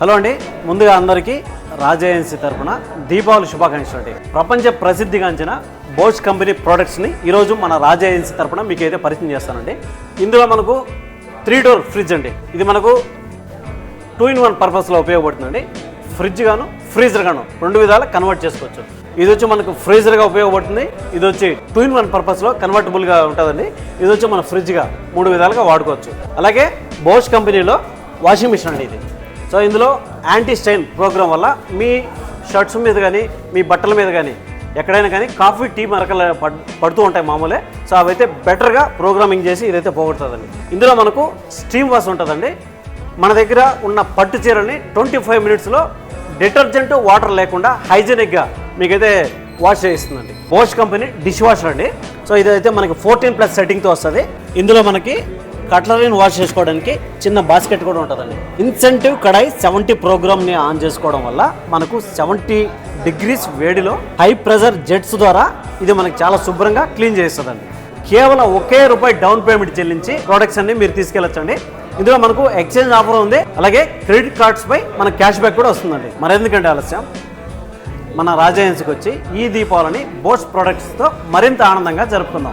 Hello అండి. ముందుగా అందరికీ రాజేఎన్సీ తరపున దీపావళి శుభాకాంక్షలు అండి. ప్రపంచ ప్రసిద్ధిగాంచిన బోష్ కంపెనీ ప్రోడక్ట్స్ని ఈరోజు మన రాజేఎన్సీ తరపున మీకు అయితే పరిచయం చేస్తానండి. ఇందులో మనకు త్రీ డోర్ ఫ్రిడ్జ్ అండి. ఇది మనకు టూ ఇన్ వన్ పర్పస్లో ఉపయోగపడుతుందండి. ఫ్రిడ్జ్ గాను ఫ్రీజర్ గాను రెండు విధాలు కన్వర్ట్ చేసుకోవచ్చు. ఇది వచ్చి మనకు ఫ్రీజర్గా ఉపయోగపడుతుంది. ఇది వచ్చి టూ ఇన్ వన్ పర్పస్లో కన్వర్టబుల్గా ఉంటుందండి. ఇది వచ్చి మన ఫ్రిడ్జ్గా మూడు విధాలుగా వాడుకోవచ్చు. అలాగే బోష్ కంపెనీలో వాషింగ్ మిషన్ అండి ఇది. సో ఇందులో యాంటీ స్టైన్ ప్రోగ్రామ్ వల్ల మీ షర్ట్స్ మీద కానీ మీ బట్టల మీద కానీ ఎక్కడైనా కానీ కాఫీ టీ మరకలు పడ్- పడుతూ ఉంటాయి మామూలే. సో అవైతే బెటర్గా ప్రోగ్రామింగ్ చేసి ఇదైతే పోగొడుతుందండి. ఇందులో మనకు స్టీమ్ వాష్ ఉంటుందండి. మన దగ్గర ఉన్న పట్టు చీరని ట్వంటీ ఫైవ్ మినిట్స్లో డిటర్జెంట్ వాటర్ లేకుండా హైజెనిక్గా మీకైతే వాష్ చేయిస్తుందండి. బోష్ కంపెనీ డిష్ వాషర్ అండి. సో ఇదైతే మనకి ఫోర్టీన్ ప్లస్ సెట్టింగ్తో వస్తుంది. ఇందులో మనకి కట్లరీని వాష్ చేసుకోవడానికి చిన్న బాస్కెట్ కూడా ఉంటుందండి. ఇన్సెంటివ్ కడాయి సెవెంటీ ప్రోగ్రామ్ని ఆన్ చేసుకోవడం వల్ల మనకు సెవెంటీ డిగ్రీస్ వేడిలో హై ప్రెజర్ జెట్స్ ద్వారా ఇది మనకు చాలా శుభ్రంగా క్లీన్ చేస్తుందండి. కేవలం ఒకే రూపాయి డౌన్ పేమెంట్ చెల్లించి ప్రోడక్ట్స్ అన్ని మీరు తీసుకెళ్ళొచ్చండి. ఇందులో మనకు ఎక్స్చేంజ్ ఆఫర్ ఉంది. అలాగే క్రెడిట్ కార్డ్స్ పై మన క్యాష్ బ్యాక్ కూడా వస్తుందండి. మరెందుకంటే ఆలస్యం? మన రాజాయన్స్కి వచ్చి ఈ దీపావళిని బోస్ ప్రొడక్ట్స్తో మరింత ఆనందంగా జరుపుకుందాం.